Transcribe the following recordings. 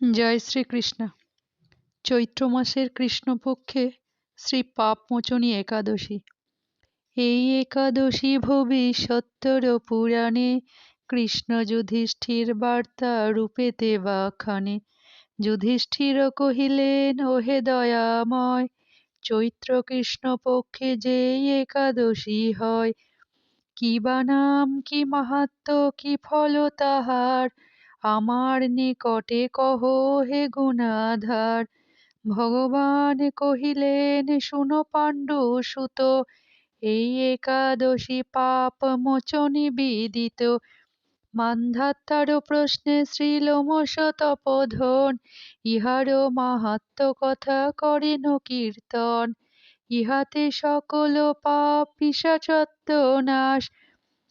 জয় শ্রীকৃষ্ণ। চৈত্র মাসের কৃষ্ণপক্ষে শ্রী পাপমোচনী একাদশী। এই একাদশী ভবিষ্যত্তর পুরাণে কৃষ্ণ যুধিষ্ঠির বার্তা রূপেতে বাখানে যুধিষ্ঠির কহিলেন, ওহে দয়াময়, চৈত্র কৃষ্ণপক্ষে যে একাদশী হয়, কি বা নাম, কি মাহাত্ম কি ফল তাহার? আমার নিকটে কহ হে গুণাধার। ভগবান কহিলেন, শুনো পাণ্ডু সুত, এই একাদশী পাপ মোচনী বিদিত। মান্ধাত্তার প্রশ্নে শ্রীলোমস তপোধন ইহার মাহাত্ম কথা করেন কীর্তন। ইহাতে সকল পাপ পিসাচত্ব নাশ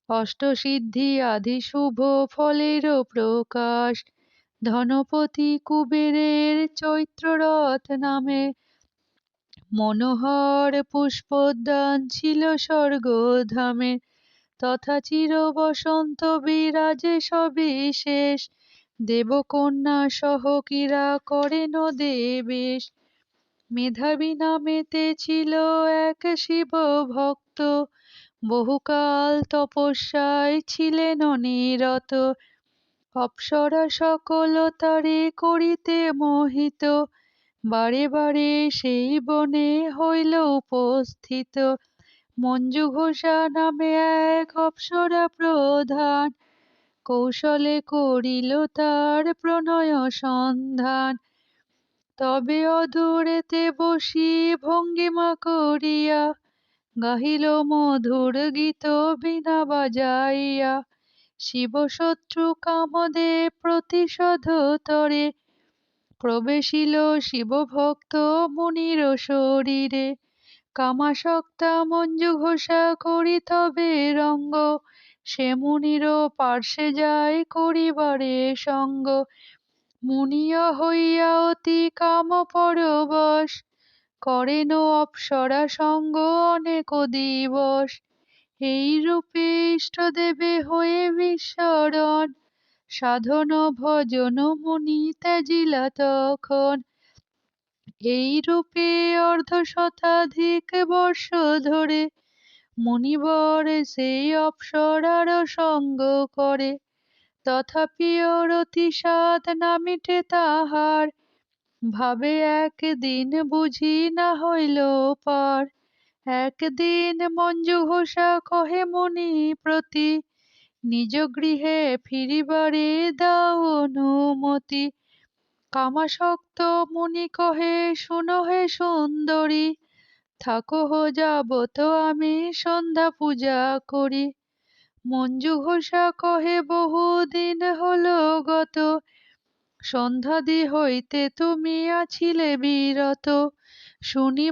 অষ্টসিদ্ধি আদি শুভ ফলের প্রকাশ। ধনপতি কুবেরের চৈত্ররথ নামে মনোহর পুষ্পোদ্যান ছিল স্বর্গধামে। তথা চির বসন্ত বিরাজে সবিশেষ দেবকন্যা সহ কিরা করেন দেবেশ মেধাবী নামেতে ছিল এক শিব ভক্ত বহুকাল তপস্যায় ছিলেন নিরত অপ্সরা সকল তারে করিতে মোহিত। বারে বারে সেই বনে হইল উপস্থিত। মঞ্জু ঘোষা নামে এক অপ্সরা প্রধান। কৌশলে করিল তার প্রণয় সন্ধান। তবে অদূরেতে বসি ভঙ্গিমা করিয়া গাহিল মধুর গীত বিনা বাজাইয়া, শিবশত্রু কামদেব প্রতিশোধ তরে। প্রবেশিল শিবভক্ত মুনির শরীরে, কামাসক্তা মঞ্জু ঘোষা করি তবে রঙ্গ। সে মুনির পার্শ্বে যায় করিবারে সঙ্গ। মুনিয়া হইয়া অতি কাম পরবশ করেন অপ্সরা সঙ্গ অনেক দিবস। এই রূপে ইষ্টদেবে হয়ে বিস্মরণ। সাধন ভজন মুনি ত্যাজিলা তখন। এই রূপে অর্ধ শতাধিক বর্ষ ধরে মুনিবর সেই অপ্সরার সঙ্গ করে। তথাপি রতি সাত না মিটে তাহার। ভাবে একদিন বুঝি না হইল পার। একদিন মঞ্জু ঘোষা কহে মুনি প্রতি, নিজ গৃহে ফিরিবারে দাও অনুমতি। কামাসক্ত মুনি কহে, শুনো হে সুন্দরী, থাকো হো যাবত আমি সন্ধ্যা পূজা করি। মঞ্জু ঘোষা কহে, বহুদিন হলো গত সন্ধ্যাদি হইতে তুমি আছিলে বিরত। শুনি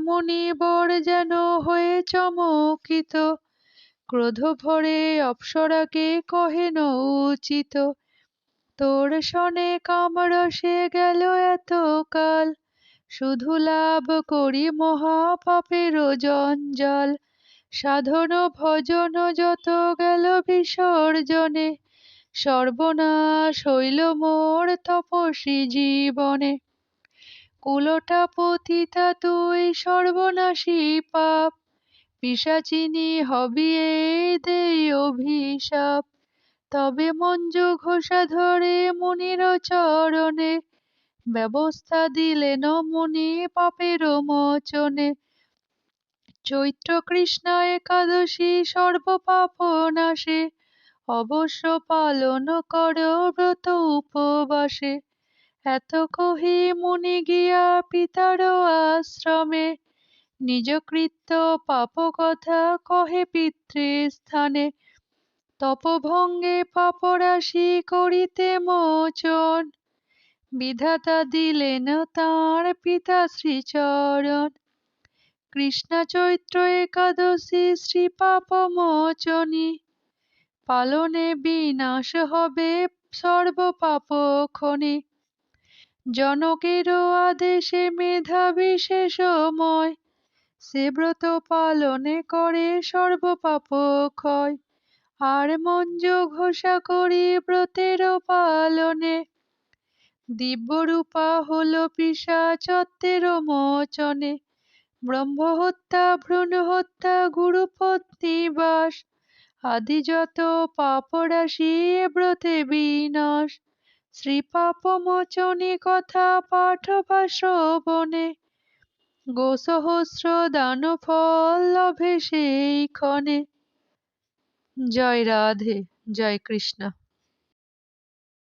বর যেন হয়ে চমকিত। ক্রোধ ভরে অপ্সরাকে কহেন উচিত তোর সনে কামরসে গেল এত কাল শুধু লাভ করি মহাপাপের জঞ্জাল। সাধন ভজন যত গেল বিসর্জনে। সর্বনাশ হইল মোর তপস্বী জীবনে। কুলটা পতিতা তুই সর্বনাশী পাপ। পিসাচিনী হবি এই দেই অভিশাপ। তবে মঞ্জু ঘোষা ধরে মুনির চরণে। ব্যবস্থা দিলেন মুনি পাপের মোচনে। চৈত্র কৃষ্ণ একাদশী সর্বপাপ নাশে। অবশ্য পালন কর ব্রত উপবাসে। এত কহি মুনি গিয়া পিতার আশ্রমে নিজ কৃত্য পাপ কথা কহে পিতৃস্থানে। তপভঙ্গে পাপরাশি করিতে মোচন, বিধাতা দিলেন তাঁর পিতা শ্রীচরণ। কৃষ্ণা চৈত্র একাদশী শ্রী পাপ মোচনী পালনে বিনাশ হবে সর্বপাপ খনি জনকের আদেশে মেধা বিশেষময় সে ব্রত পালনে করে সর্বপাপ ক্ষয় আর মঞ্জ ঘোষা করি ব্রতের পালনে। দিব্যরূপা হল পিসাচত্বের মোচনে। ব্রহ্মহত্যা ভ্রূণ হত্যা গুরুপত্নী বাস আদি যত পাপরাশি ব্রতে বিনাশ শ্রীপাপমোচনী কথা পাঠ বা শ্রবণে। গোসহস্র দান ফল লভে সেই ক্ষণে। জয় রাধে, জয় কৃষ্ণ।